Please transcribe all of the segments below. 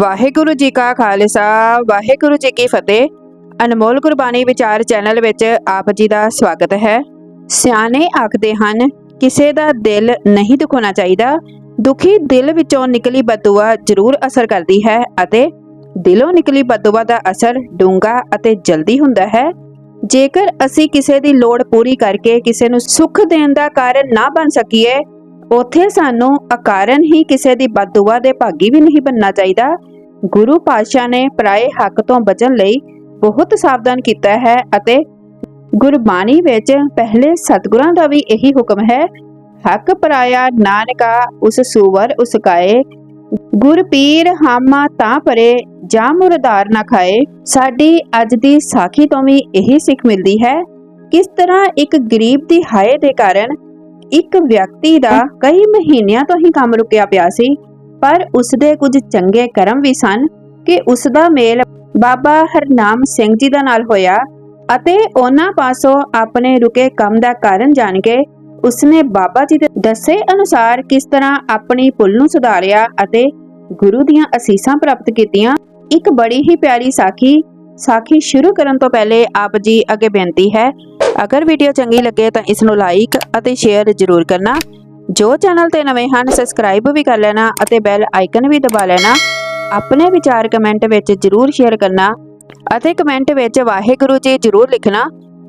ਵਾਹਿਗੁਰੂ ਜੀ ਕਾ ਖਾਲਸਾ, ਵਾਹਿਗੁਰੂ ਜੀ ਕੀ ਫਤਿਹ। ਅਨਮੋਲ ਗੁਰਬਾਣੀ ਵਿਚਾਰ ਚੈਨਲ ਵਿੱਚ ਆਪ ਜੀ ਦਾ ਸਵਾਗਤ ਹੈ। ਸਿਆਣੇ ਆਖਦੇ ਹਨ, ਕਿਸੇ ਦਾ ਦਿਲ ਨਹੀਂ ਦੁਖਾਉਣਾ ਚਾਹੀਦਾ। ਦੁਖੀ ਦਿਲ ਵਿੱਚੋਂ ਨਿਕਲੀ ਬਦਦੁਆ ਜ਼ਰੂਰ ਅਸਰ ਕਰਦੀ ਹੈ ਅਤੇ ਦਿਲੋਂ ਨਿਕਲੀ ਬਦਦੁਆ ਦਾ ਅਸਰ ਡੂੰਘਾ ਅਤੇ ਜਲਦੀ ਹੁੰਦਾ ਹੈ। ਜੇਕਰ ਅਸੀਂ ਕਿਸੇ ਦੀ ਲੋੜ ਪੂਰੀ ਕਰਕੇ ਕਿਸੇ ਨੂੰ ਸੁੱਖ ਦੇਣ ਦਾ ਕਾਰਨ ਨਾ ਬਣ ਸਕੀਏ, ਉਥੇ ਸਾਨੂੰ ਅਕਾਰਨ ਹੀ ਕਿਸੇ ਦੀ ਬਦਦੁਆ ਦੇ ਭਾਗੀ ਵੀ ਨਹੀਂ ਬਣਨਾ ਚਾਹੀਦਾ। ਗੁਰੂ ਪਾਤਸ਼ਾਹ ਨੇ ਪਰਾਏ ਹੱਕ ਤੋਂ ਬਚਣ ਲਈ ਬਹੁਤ ਸਾਵਧਾਨ ਕੀਤਾ ਹੈ ਅਤੇ ਗੁਰਬਾਣੀ ਵਿੱਚ ਪਹਿਲੇ ਸਤਿਗੁਰਾਂ ਦਾ ਵੀ ਇਹੀ ਹੁਕਮ ਹੈ, ਹੱਕ ਪਰਾਇਆ ਨਾਨਕਾ, ਉਸ ਸੂਵਰ ਉਸਕਾਏ ਗੁਰ ਪੀਰ ਹਾਮਾ ਤਾਂ ਪਰੇ, ਜਾਂ ਮੁਰਦਾਰ ਨਾ ਖਾਏ। ਸਾਡੀ ਅੱਜ ਦੀ ਸਾਖੀ ਤੋਂ ਵੀ ਇਹੀ ਸਿੱਖ ਮਿਲਦੀ ਹੈ, ਕਿਸ ਤਰ੍ਹਾਂ ਇੱਕ ਗਰੀਬ ਦੀ ਹਾਏ ਦੇ ਕਾਰਨ ਇੱਕ ਵਿਅਕਤੀ ਦਾ ਕਈ ਮਹੀਨਿਆਂ ਤੋਂ ਹੀ ਕੰਮ ਰੁਕਿਆ ਪਿਆ ਸੀ। ਪਰ ਉਸਦੇ ਕੁਝ ਚੰਗੇ ਕਰਮ ਵੀ ਸਨ ਕਿ ਉਸ ਦਾ ਮੇਲ ਬਾਬਾ ਹਰਨਾਮ ਸਿੰਘ ਜੀ ਦਾ ਨਾਲ ਹੋਇਆ ਅਤੇ ਉਹਨਾਂ ਪਾਸੋਂ ਆਪਣੇ ਰੁਕੇ ਕੰਮ ਦਾ ਕਾਰਨ ਜਾਣ ਕੇ ਉਸਨੇ ਬਾਬਾ ਜੀ ਦੇ ਦੱਸੇ ਅਨੁਸਾਰ ਕਿਸ ਤਰ੍ਹਾਂ ਆਪਣੀ ਭੁੱਲ ਨੂੰ ਸੁਧਾਰਿਆ ਅਤੇ ਗੁਰੂ ਦੀਆਂ ਅਸੀਸਾਂ ਪ੍ਰਾਪਤ ਕੀਤੀਆਂ। ਇੱਕ ਬੜੀ ਹੀ ਪਿਆਰੀ ਸਾਖੀ ਸਾਖੀ ਸ਼ੁਰੂ ਕਰਨ ਤੋਂ ਪਹਿਲੇ ਆਪ ਜੀ ਅੱਗੇ ਬੇਨਤੀ ਹੈ, ਅਗਰ ਵੀਡੀਓ ਚੰਗੀ ਲੱਗੇ ਤਾਂ ਇਸ ਨੂੰ ਲਾਈਕ ਅਤੇ ਸ਼ੇਅਰ ਜ਼ਰੂਰ ਕਰਨਾ। ਜੋ ਚੈਨਲ ਤੇ ਨਵੇਂ ਹਨ ਸਬਸਕ੍ਰਾਈਬ ਵੀ ਕਰ ਲੈਣਾ ਅਤੇ ਬੈਲ ਆਈਕਨ ਵੀ ਦਬਾ ਲੈਣਾ। ਆਪਣੇ ਵਿਚਾਰ ਕਮੈਂਟ ਵਿੱਚ ਜ਼ਰੂਰ ਸ਼ੇਅਰ ਕਰਨਾ ਅਤੇ ਕਮੈਂਟ ਵਿੱਚ ਵਾਹਿਗੁਰੂ ਜੀ ਜ਼ਰੂਰ ਲਿਖਣਾ।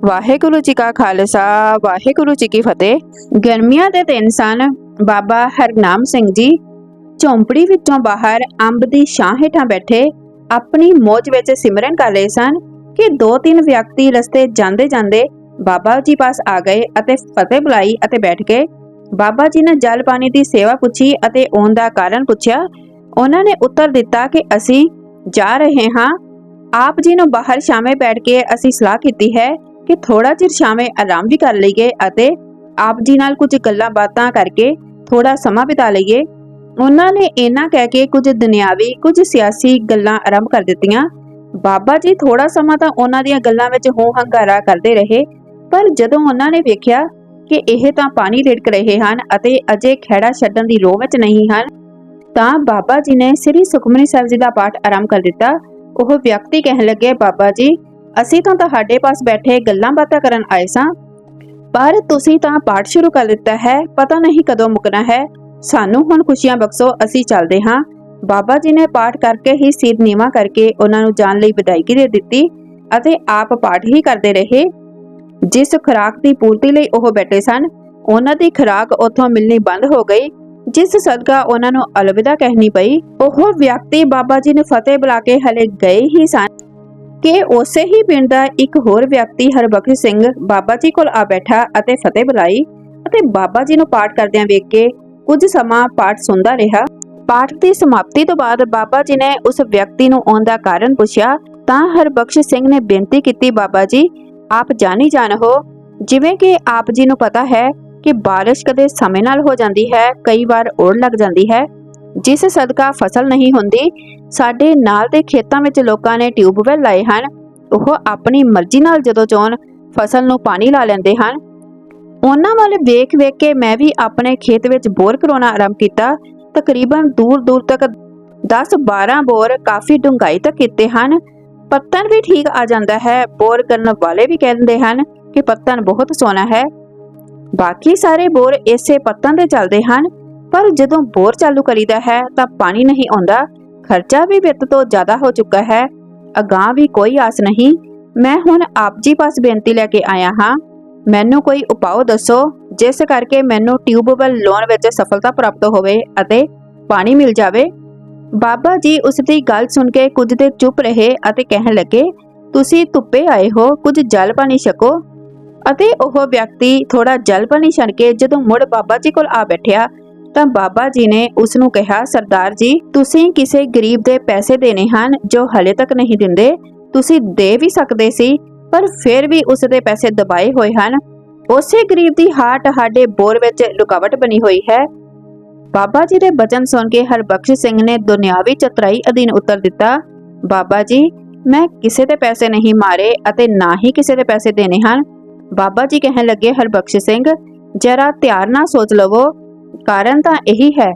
ਵਾਹਿਗੁਰੂ ਜੀ ਕਾ ਖਾਲਸਾ, ਵਾਹਿਗੁਰੂ ਜੀ ਕੀ ਫਤਿਹ। ਗਰਮੀਆਂ ਦੇ ਦਿਨ ਸਨ। ਬਾਬਾ ਹਰਨਾਮ ਸਿੰਘ ਜੀ ਝੌਂਪੜੀ ਵਿੱਚੋਂ ਬਾਹਰ ਅੰਬ ਦੀ ਛਾਂ ਹੇਠਾਂ ਬੈਠੇ ਆਪਣੀ ਮੌਜ ਵਿੱਚ ਸਿਮਰਨ ਕਰ ਰਹੇ ਸਨ ਕਿ ਦੋ ਤਿੰਨ ਵਿਅਕਤੀ ਰਸਤੇ ਜਾਂਦੇ ਜਾਂਦੇ ਬਾਬਾ ਜੀ ਪਾਸ ਆ ਗਏ ਅਤੇ ਫਤਿਹ ਬੁਲਾਈ ਅਤੇ ਬੈਠ ਗਏ। ਬਾਬਾ ਜੀ ਨੇ ਜਲ ਪਾਣੀ ਦੀ ਸੇਵਾ ਪੁੱਛੀ ਅਤੇ ਆਉਣ ਦਾ ਕਾਰਨ ਪੁੱਛਿਆ। ਉਹਨਾਂ ਨੇ ਉੱਤਰ ਦਿੱਤਾ ਕਿ ਅਸੀਂ ਜਾ ਰਹੇ ਹਾਂ। ਆਪ ਜੀ ਨੂੰ ਬਾਹਰ ਸ਼ਾਮੇ ਬੈਠ ਕੇ ਅਸੀਂ ਸਲਾਹ ਕੀਤੀ ਹੈ ਕਿ ਥੋੜਾ ਚਿਰ ਸ਼ਾਮੇ ਆਰਾਮ ਵੀ ਕਰ ਲਈਏ ਅਤੇ ਆਪ ਜੀ ਨਾਲ ਕੁਝ ਗੱਲਾਂ ਬਾਤਾਂ ਕਰਕੇ ਥੋੜਾ ਸਮਾਂ ਬਿਤਾ ਲਈਏ। ਉਹਨਾਂ ਨੇ ਇਹਨਾਂ ਕਹਿ ਕੇ ਕੁਝ ਦੁਨਿਆਵੀ, ਕੁਝ ਸਿਆਸੀ ਗੱਲਾਂ ਆਰੰਭ ਕਰ ਦਿੱਤੀਆਂ। ਬਾਬਾ ਜੀ ਥੋੜਾ ਸਮਾਂ ਤਾਂ ਉਹਨਾਂ ਦੀਆਂ ਗੱਲਾਂ ਵਿੱਚ ਹੋ ਹੰਗਾਰਾ ਕਰਦੇ ਰਹੇ, ਪਰ ਜਦੋਂ ਉਹਨਾਂ ਨੇ ਵੇਖਿਆ ਕਿ ਇਹ ਤਾਂ ਪਾਣੀ ਰੇੜਕ ਰਹੇ ਹਨ ਅਤੇ ਅਜੇ ਖੇੜਾ ਛੱਡਣ ਦੀ ਰੋਹ ਵਿੱਚ ਨਹੀਂ ਹਨ। ਤਾਂ ਬਾਬਾ ਜੀ ਨੇ ਸ੍ਰੀ ਸੁਖਮਨੀ ਸਾਹਿਬ ਜੀ ਦਾ ਪਾਠ ਆਰੰਭ ਕਰ ਦਿੱਤਾ। ਉਹ ਵਿਅਕਤੀ ਕਹਿਣ ਲੱਗੇ, ਬਾਬਾ ਜੀ, ਅਸੀਂ ਤਾਂ ਤੁਹਾਡੇ ਪਾਸ ਬੈਠੇ ਗੱਲਾਂ ਬਾਤਾਂ ਕਰਨ ਆਏ ਸਾਂ, ਪਰ ਤੁਸੀਂ ਤਾਂ ਪਾਠ ਸ਼ੁਰੂ ਕਰ ਦਿੱਤਾ ਹੈ, ਪਤਾ ਨਹੀਂ ਕਦੋਂ ਮੁਕਣਾ ਹੈ। ਸਾਨੂੰ ਹੁਣ ਖੁਸ਼ੀਆਂ ਬਖਸ਼ੋ, ਅਸੀਂ ਚੱਲਦੇ ਹਾਂ। ਬਾਬਾ ਜੀ ਨੇ ਪਾਠ ਕਰਕੇ ਹੀ ਸਿਰ ਨੀਵਾ ਕਰਕੇ ਉਹਨਾਂ ਨੂੰ ਜਾਣ ਲਈ ਵਿਦਾਇਗੀ ਦੇ ਦਿੱਤੀ ਅਤੇ ਆਪ ਪਾਠ ਹੀ ਕਰਦੇ ਰਹੇ। ਜਿਸ ਖੁਰਾਕ ਦੀ ਪੂਰਤੀ ਲਈ ਉਹ ਬੈਠੇ ਸਨ, ਉਹਨਾਂ ਦੀ ਖੁਰਾਕ ਉੱਥੋਂ ਮਿਲਣੀ ਬੰਦ ਹੋ ਗਈ। ਜਿਸ ਸਦਕਾ ਉਹਨਾਂ ਨੂੰ ਅਲਵਿਦਾ ਕਹਿਣੀ ਪਈ, ਉਹ ਵਿਅਕਤੀ ਬਾਬਾ ਜੀ ਨੂੰ ਫਤਿਹ ਬੁਲਾ ਕੇ ਹਲੇ ਗਏ ਹੀ ਸਨ। ਕਿ ਉਸੇ ਹੀ ਪਿੰਡ ਦਾ ਇੱਕ ਹੋਰ ਵਿਅਕਤੀ ਹਰਬਖਸ਼ ਸਿੰਘ ਬਾਬਾ ਜੀ ਕੋਲ ਆ ਬੈਠਾ ਅਤੇ ਫਤਿਹ ਬੁਲਾਈ ਅਤੇ ਬਾਬਾ ਜੀ ਨੂੰ ਪਾਠ ਕਰਦਿਆਂ ਵੇਖ ਕੇ ਕੁਝ ਸਮਾਂ ਪਾਠ ਸੁਣਦਾ ਰਿਹਾ। ਪਾਠ ਦੀ ਸਮਾਪਤੀ ਤੋਂ ਬਾਅਦ ਬਾਬਾ ਜੀ ਨੇ ਉਸ ਵਿਅਕਤੀ ਨੂੰ ਆਉਣ ਦਾ ਕਾਰਨ ਪੁੱਛਿਆ, ਤਾਂ ਹਰਬਖਸ਼ ਸਿੰਘ ਨੇ ਬੇਨਤੀ ਕੀਤੀ ਬਾਬਾ ਜੀ ਆਪ ਜਾਣੀ ਜਾਣ ਹੋ। ਜਿਵੇਂ ਕਿ ਆਪ ਜੀ ਨੂੰ ਪਤਾ ਹੈ ਕਿ ਬਾਰਿਸ਼ ਕਦੇ ਸਮੇਂ ਨਾਲ ਹੋ ਜਾਂਦੀ ਹੈ, ਕਈ ਵਾਰ ਓੜ ਲੱਗ ਜਾਂਦੀ ਹੈ। ਜਿਸ ਸਦਕਾ ਫਸਲ ਨਹੀਂ ਹੁੰਦੀ, ਸਾਡੇ ਨਾਲ ਦੇ ਖੇਤਾਂ ਵਿੱਚ ਲੋਕਾਂ ਨੇ ਟਿਊਬਵੈਲ ਲਾਏ ਹਨ। ਉਹ ਆਪਣੀ ਮਰਜ਼ੀ ਨਾਲ ਜਦੋਂ ਚਾਹਣ ਫਸਲ ਨੂੰ ਪਾਣੀ ਲਾ ਲੈਂਦੇ ਹਨ। ਉਹਨਾਂ ਵੱਲ ਵੇਖ ਵੇਖ ਕੇ ਮੈਂ ਵੀ ਆਪਣੇ ਖੇਤ ਵਿੱਚ ਬੋਰ ਕਰਾਉਣਾ ਆਰੰਭ ਕੀਤਾ। ਤਕਰੀਬਨ ਦੂਰ ਦੂਰ ਤੱਕ 10-12 ਬੋਰ ਕਾਫੀ ਡੂੰਘਾਈ ਤੱਕ ਕੀਤੇ ਹਨ। ਪੱਤਨ ਵੀ ਠੀਕ ਆ ਜਾਂਦਾ ਹੈ। ਬੋਰ ਕਰਨ ਵਾਲੇ ਵੀ ਕਹਿੰਦੇ ਹਨ ਕਿ ਪੱਤਨ ਬਹੁਤ ਸੋਹਣਾ ਹੈ। ਬਾਕੀ ਸਾਰੇ ਬੋਰ ਇਸੇ ਪੱਤਨ ਤੇ ਚੱਲਦੇ ਹਨ। ਪਰ ਜਦੋਂ ਬੋਰ ਚਾਲੂ ਕਰੀਦਾ ਹੈ ਤਾਂ ਪਾਣੀ ਨਹੀਂ ਆਉਂਦਾ। ਖਰਚਾ ਵੀ ਵਿੱਤ ਤੋਂ ਜ਼ਿਆਦਾ ਹੋ ਚੁੱਕਾ ਹੈ। ਅਗਾਹ ਵੀ ਕੋਈ ਆਸ ਨਹੀਂ। ਮੈਂ ਹੁਣ ਆਪ ਜੀ ਪਾਸ ਬੇਨਤੀ ਲੈ ਕੇ ਆਇਆ ਹਾਂ। ਮੈਨੂੰ ਕੋਈ ਉਪਾਅ ਦੱਸੋ, ਜਿਸ ਕਰਕੇ ਮੈਨੂੰ ਟਿਊਬਵੈਲ ਲਾਉਣ ਵਿੱਚ ਸਫਲਤਾ ਪ੍ਰਾਪਤ ਹੋਵੇ ਅਤੇ ਪਾਣੀ ਮਿਲ ਜਾਵੇ। ਬਾਬਾ ਜੀ ਉਸ ਦੀ ਗੱਲ ਸੁਣ ਕੇ ਕੁਝ ਦੇਰ ਚੁੱਪ ਰਹੇ ਅਤੇ ਕਹਿਣ ਲੱਗੇ, ਤੁਸੀਂ ਧੁੱਪੇ ਆਏ ਹੋ, ਕੁਝ ਜਲ ਪਾਣੀ ਛਕੋ। ਅਤੇ ਉਹ ਵਿਅਕਤੀ ਥੋੜਾ ਜਲ ਪਾਣੀ ਛਣ ਕੇ ਜਦੋਂ ਮੁੜ ਬਾਬਾ ਜੀ ਕੋਲ ਆ ਬੈਠਿਆ, ਤਾਂ ਬਾਬਾ ਜੀ ਨੇ ਉਸ ਨੂੰ ਕਿਹਾ, ਸਰਦਾਰ ਜੀ, ਤੁਸੀਂ ਕਿਸੇ ਗਰੀਬ ਦੇ ਪੈਸੇ ਦੇਣੇ ਹਨ ਜੋ ਹਲੇ ਤੱਕ ਨਹੀਂ ਦਿੰਦੇ। ਤੁਸੀਂ ਦੇ ਵੀ ਸਕਦੇ ਸੀ, ਪਰ ਫਿਰ ਵੀ ਉਸ ਦੇ ਪੈਸੇ ਦਬਾਏ ਹੋਏ ਹਨ। ਉਸੇ ਗਰੀਬ ਦੀ ਹਾਰਟ ਸਾਡੇ ਬੋਰ ਵਿੱਚ ਰੁਕਾਵਟ ਬਣੀ ਹੋਈ ਹੈ। ਬਾਬਾ ਜੀ ਦੇ ਬਚਨ ਸੁਣ ਕੇ ਹਰਬਖਸ਼ ਸਿੰਘ ਨੇ ਦੁਨਿਆਵੀ ਚਤਰਾਈ ਅਧੀਨ ਉੱਤਰ ਦਿੱਤਾ, ਬਾਬਾ ਜੀ, ਮੈਂ ਕਿਸੇ ਦੇ ਪੈਸੇ ਨਹੀਂ ਮਾਰੇ ਅਤੇ ਨਾ ਹੀ ਕਿਸੇ ਦੇ ਪੈਸੇ ਦੇਣੇ ਹਨ। ਬਾਬਾ ਜੀ ਕਹਿਣ ਲੱਗੇ, ਹਰਬਖਸ਼ ਸਿੰਘ, ਜਰਾ ਧਿਆਨ ਨਾਲ ਸੋਚ ਲਵੋ। ਕਾਰਨ ਤਾਂ ਇਹੀ ਹੈ,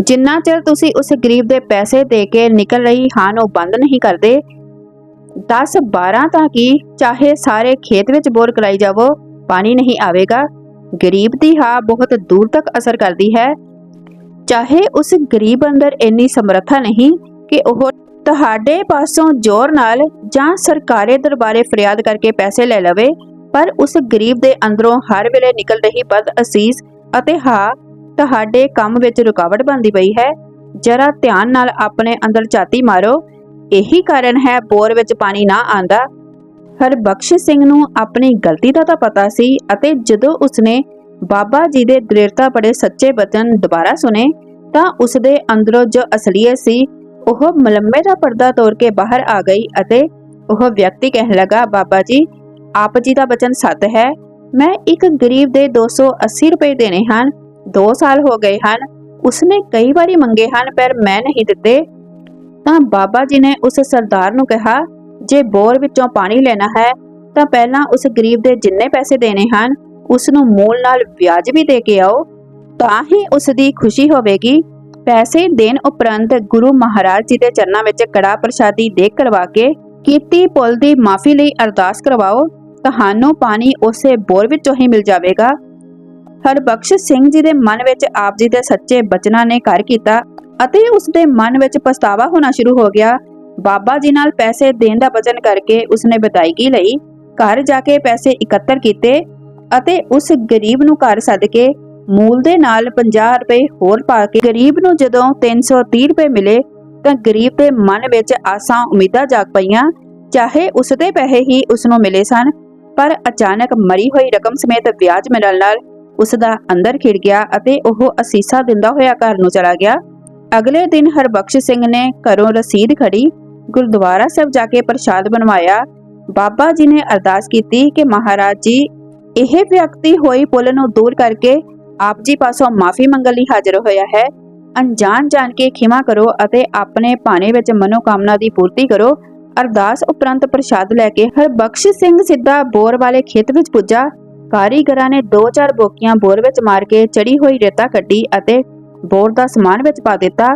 ਜਿੰਨਾ ਚਿਰ ਤੁਸੀਂ ਉਸ ਗਰੀਬ ਦੇ ਪੈਸੇ ਦੇ ਕੇ ਨਿਕਲ ਰਹੀ ਹਨ ਉਹ ਬੰਦ ਨਹੀਂ ਕਰਦੇ। 10 12 ਤਾਂ ਕੀ, ਚਾਹੇ ਸਾਰੇ ਖੇਤ ਵਿੱਚ ਬੋਰ ਕਰਾਈ ਜਾਵੋ, ਪਾਣੀ ਨਹੀਂ ਆਵੇਗਾ। ਗਰੀਬ ਦੀ ਹਾਂ ਬਹੁਤ ਦੂਰ ਤੱਕ ਅਸਰ ਕਰਦੀ ਹੈ। ਚਾਹੇ ਉਸ ਗਰੀਬ ਅੰਦਰ ਇੰਨੀ ਸਮਰੱਥਾ ਨਹੀਂ ਕਿ ਉਹ ਤੁਹਾਡੇ ਪਾਸੋਂ ਜ਼ੋਰ ਨਾਲ ਜਾਂ ਸਰਕਾਰੀ ਦਰਬਾਰੇ ਫਰਿਆਦ ਕਰਕੇ ਪੈਸੇ ਲੈ ਲਵੇ, ਪਰ ਉਸ ਗਰੀਬ ਦੇ ਅੰਦਰੋਂ ਹਰ ਵੇਲੇ ਨਿਕਲ ਰਹੀ ਬਦ ਅਸੀਸ ਅਤੇ ਹਾਂ, ਤੁਹਾਡੇ ਕੰਮ ਵਿੱਚ ਰੁਕਾਵਟ ਬਣਦੀ ਪਈ ਹੈ। ਜਰਾ ਧਿਆਨ ਨਾਲ ਆਪਣੇ ਅੰਦਰ ਝਾਤੀ ਮਾਰੋ। ਇਹੀ ਕਾਰਨ ਹੈ ਬੋਰ ਵਿੱਚ ਪਾਣੀ ਨਾ ਆਂਦਾ ਹਰਬਖਸ਼ ਸਿੰਘ ਨੂੰ ਆਪਣੀ ਗਲਤੀ ਦਾ ਤਾਂ ਪਤਾ ਸੀ ਅਤੇ ਜਦੋਂ ਉਸਨੇ ਬਾਬਾ ਜੀ ਦੇ ਦ੍ਰਿੜਤਾ ਬੜੇ ਸੱਚੇ ਬਚਨ ਦੁਬਾਰਾ ਸੁਨੇ ਤਾਂ ਉਸਦੇ ਅੰਦਰੋਂ ਜੋ ਅਸਲੀਅਤ ਸੀ, ਉਹ ਮਲੰਮੇ ਦਾ ਪਰਦਾ ਤੋੜ ਕੇ ਬਾਹਰ ਆ ਗਈ ਅਤੇ ਉਹ ਵਿਅਕਤੀ ਕਹਿਣ ਲੱਗਾ, ਬਾਬਾ ਜੀ, ਆਪ ਜੀ ਦਾ ਬਚਨ ਸੱਤ ਹੈ। ਮੈਂ ਇੱਕ ਗਰੀਬ ਦੇ 280 ਰੁਪਏ ਦੇਣੇ ਹਨ 2 ਸਾਲ ਹੋ ਗਏ ਹਨ, ਉਸਨੇ ਕਈ ਵਾਰੀ ਮੰਗੇ ਹਨ, ਪਰ ਮੈਂ ਨਹੀਂ ਦਿੱਤੇ। ਤਾਂ ਬਾਬਾ ਜੀ ਨੇ ਉਸ ਸਰਦਾਰ ਨੂੰ ਕਿਹਾ, ਜੇ ਬੋਰ ਵਿੱਚੋਂ ਪਾਣੀ ਲੈਣਾ ਹੈ, ਤਾਂ ਪਹਿਲਾਂ ਉਸ ਗਰੀਬ ਦੇ ਜਿੰਨੇ ਪੈਸੇ ਦੇਣੇ ਹਨ ਉਸ ਨੂੰ ਮੂਲ ਨਾਲ ਵਿਆਜ ਵੀ ਦੇ ਕੇ ਆਓ, ਤਾਂ ਹੀ ਉਸ ਦੀ ਖੁਸ਼ੀ ਹੋਵੇਗੀ। ਪੈਸੇ ਦੇਣ ਉਪਰੰਤ ਗੁਰੂ ਮਹਾਰਾਜ ਜੀ ਦੇ ਚਰਨਾਂ ਵਿੱਚ ਕੜਾ ਪ੍ਰਸ਼ਾਦੀ ਦੇ ਕਰਵਾ ਕੇ ਕੀਤੀ ਪੁੱਲ ਦੀ ਮਾਫੀ ਲਈ ਅਰਦਾਸ ਕਰਵਾਓ, ਤੁਹਾਨੂੰ ਪਾਣੀ ਉਸੇ ਬੋਰ ਵਿੱਚੋਂ ਹੀ ਮਿਲ ਜਾਵੇਗਾ। ਹਰਬਖਸ਼ ਸਿੰਘ ਜੀ ਦੇ ਮਨ ਵਿੱਚ ਆਪ ਜੀ ਦੇ ਸੱਚੇ ਬਚਨਾਂ ਨੇ ਕਰ ਕੀਤਾ ਅਤੇ ਉਸ ਦੇ ਮਨ ਵਿੱਚ ਪਛਤਾਵਾ ਹੋਣਾ ਸ਼ੁਰੂ ਹੋ ਗਿਆ। ਬਾਬਾ ਜੀ ਨਾਲ ਪੈਸੇ ਦੇਣ ਦਾ ਵਚਨ ਕਰਕੇ ਉਸਨੇ ਵਿਦਾਇਗੀ ਲਈ ਘਰ ਜਾ ਕੇ ਪੈਸੇ ਇਕੱਤਰ ਕੀਤੇ। ਅਤੇ ਉਸ ਗਰੀਬ ਨੂੰ ਘਰ ਸੱਦ ਕੇ ਮੂਲ ਦੇ ਨਾਲ 50 ਰੁਪਏ ਹੋਰ ਪਾ ਕੇ ਗਰੀਬ ਨੂੰ ਜਦੋਂ 330 ਰੁਪਏ ਮਿਲੇ ਤਾਂ ਗਰੀਬ ਦੇ ਮਨ ਵਿੱਚ ਆਸਾਂ ਉਮੀਦਾਂ ਜਾਗ ਪਈਆਂ। ਚਾਹੇ ਉਸ ਦੇ ਪੈਸੇ ਹੀ ਉਸ ਨੂੰ ਮਿਲੇ ਸਨ, ਪਰ ਅਚਾਨਕ ਮਰੀ ਹੋਈ ਰਕਮ ਸਮੇਤ ਵਿਆਜ ਮਿਲਣ ਨਾਲ ਉਸ ਦਾ ਅੰਦਰ ਖਿੜ ਗਿਆ ਅਤੇ ਉਹ ਅਸੀਸਾ ਦਿੰਦਾ ਹੋਇਆ ਘਰ ਨੂੰ ਚਲਾ ਗਿਆ। ਅਗਲੇ ਦਿਨ ਹਰਬਖਸ਼ ਸਿੰਘ ਨੇ ਘਰੋਂ ਰਸੀਦ ਖੜੀ ਗੁਰਦੁਆਰਾ ਸਾਹਿਬ ਜਾ ਕੇ ਪ੍ਰਸ਼ਾਦ ਬਣਵਾਇਆ। ਬਾਬਾ ਜੀ ਨੇ ਅਰਦਾਸ ਕੀਤੀ ਕਿ ਮਹਾਰਾਜ ਜੀ ਇਹ ਵਿਅਕਤੀ ਹੋਈ ਪੁੱਲ ਨੂੰ ਦੂਰ ਕਰਕੇ ਆਪ ਜੀ ਪਾਸੋਂ ਮਾਫੀ ਮੰਗਣ ਲਈ ਹਾਜ਼ਰ ਹੋਇਆ ਹੈ। ਅਣਜਾਣ ਜਾਣ ਕੇ ਖਿਮਾ ਕਰੋ ਅਤੇ ਆਪਣੇ ਭਾਣੇ ਵਿੱਚ ਮਨੋਕਾਮਨਾ ਦੀ ਪੂਰਤੀ ਕਰੋ। ਅਰਦਾਸ ਉਪਰੰਤ ਪ੍ਰਸ਼ਾਦ ਲੈ ਕੇ ਹਰਬਖਸ਼ ਸਿੰਘ ਸਿੱਧਾ ਬੋਰ ਵਾਲੇ ਖੇਤ ਵਿੱਚ ਪੁੱਜਾ। ਕਾਰੀਗਰਾਂ ਨੇ ਦੋ ਚਾਰ ਬੋਕੀਆਂ ਬੋਰ ਵਿੱਚ ਮਾਰ ਕੇ ਚੜੀ ਹੋਈ ਰੇਤਾ ਕੱਢੀ ਅਤੇ ਬੋਰ ਦਾ ਸਮਾਨ ਵਿੱਚ ਪਾ ਦਿੱਤਾ।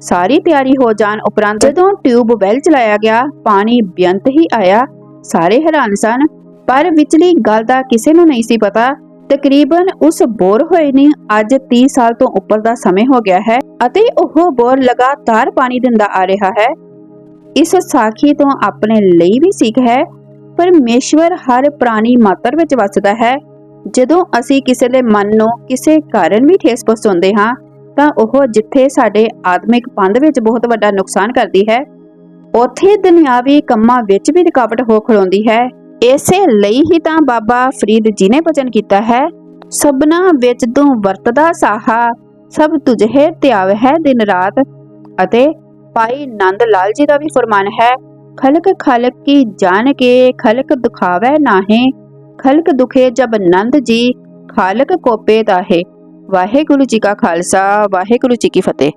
ਸਾਰੀ ਤਿਆਰੀ ਹੋ ਜਾਣ ਉਪਰੰਤ ਜਦੋਂ ਟਿਊਬ ਵੈਲ ਚਲਾਇਆ ਗਿਆ, ਪਾਣੀ ਬੇਅੰਤ ਹੀ ਆਇਆ। ਸਾਰੇ ਹੈਰਾਨ ਸਨ ਪਰ ਵਿਚਲੀ ਗੱਲ ਦਾ ਕਿਸੇ ਨੂੰ ਨਹੀਂ ਸੀ ਪਤਾ। ਤਕਰੀਬਨ ਉਸ ਬੋਰ ਹੋਏ ਨੇ ਅੱਜ 30 ਸਾਲ ਤੋਂ ਉੱਪਰ ਦਾ ਸਮੇਂ ਹੋ ਗਿਆ ਹੈ ਅਤੇ ਉਹ ਬੋਰ ਲਗਾਤਾਰ ਪਾਣੀ ਦਿੰਦਾ ਆ ਰਿਹਾ ਹੈ। ਇਸ ਸਾਖੀ ਤੋਂ ਆਪਣੇ ਲਈ ਵੀ ਸਿੱਖ ਹੈ। ਪਰਮੇਸ਼ਵਰ ਹਰ ਪ੍ਰਾਣੀ ਮਾਤਰ ਵਿੱਚ ਵਸਦਾ ਹੈ। ਜਦੋਂ ਅਸੀਂ ਕਿਸੇ ਦੇ ਮਨ ਨੂੰ ਕਿਸੇ ਕਾਰਨ ਵੀ ਠੇਸ ਪਹੁੰਚਾਉਂਦੇ ਹਾਂ, ਤਾਂ ਉਹ ਜਿੱਥੇ ਸਾਡੇ ਆਤਮਿਕ ਪੰਧ ਵਿੱਚ ਬਹੁਤ ਵੱਡਾ ਨੁਕਸਾਨ ਕਰਦੀ ਹੈ, ਉਥੇ ਦੁਨਿਆਵੀ ਕੰਮਾਂ ਵਿੱਚ ਵੀ ਰੁਕਾਵਟ ਹੋ ਖਲੋਂਦੀ ਹੈ। ਇਸੇ ਲਈ ਹੀ ਤਾਂ ਬਾਬਾ ਫਰੀਦ ਜੀ ਨੇ ਬਚਨ ਕੀਤਾ ਹੈ। ਸਭਨਾ ਵਿੱਚ ਤੂੰ ਵਰਤਦਾ ਸਾਹਾ, ਸਭ ਤੁਝੇ ਧਿਆਵ ਹੈ ਦਿਨ ਰਾਤ। ਅਤੇ ਭਾਈ ਨੰਦ ਲਾਲ ਜੀ ਦਾ ਵੀ ਫਰਮਾਨ ਹੈ, ਖਲਕ ਖਲਕ ਕੀ ਜਾਣ ਕੇ ਖਲਕ ਦੁਖਾਵੇ ਨਾਹੇ। ਖਲਕ ਦੁਖੇ ਜਬ ਨੰਦ ਜੀ, ਖਾਲਕ ਕੋਪੇ ਦਾਹੇ ਵਾਹਿਗੁਰੂ ਜੀ ਕਾ ਖਾਲਸਾ, ਵਾਹਿਗੁਰੂ ਜੀ ਕੀ ਫਤਿਹ।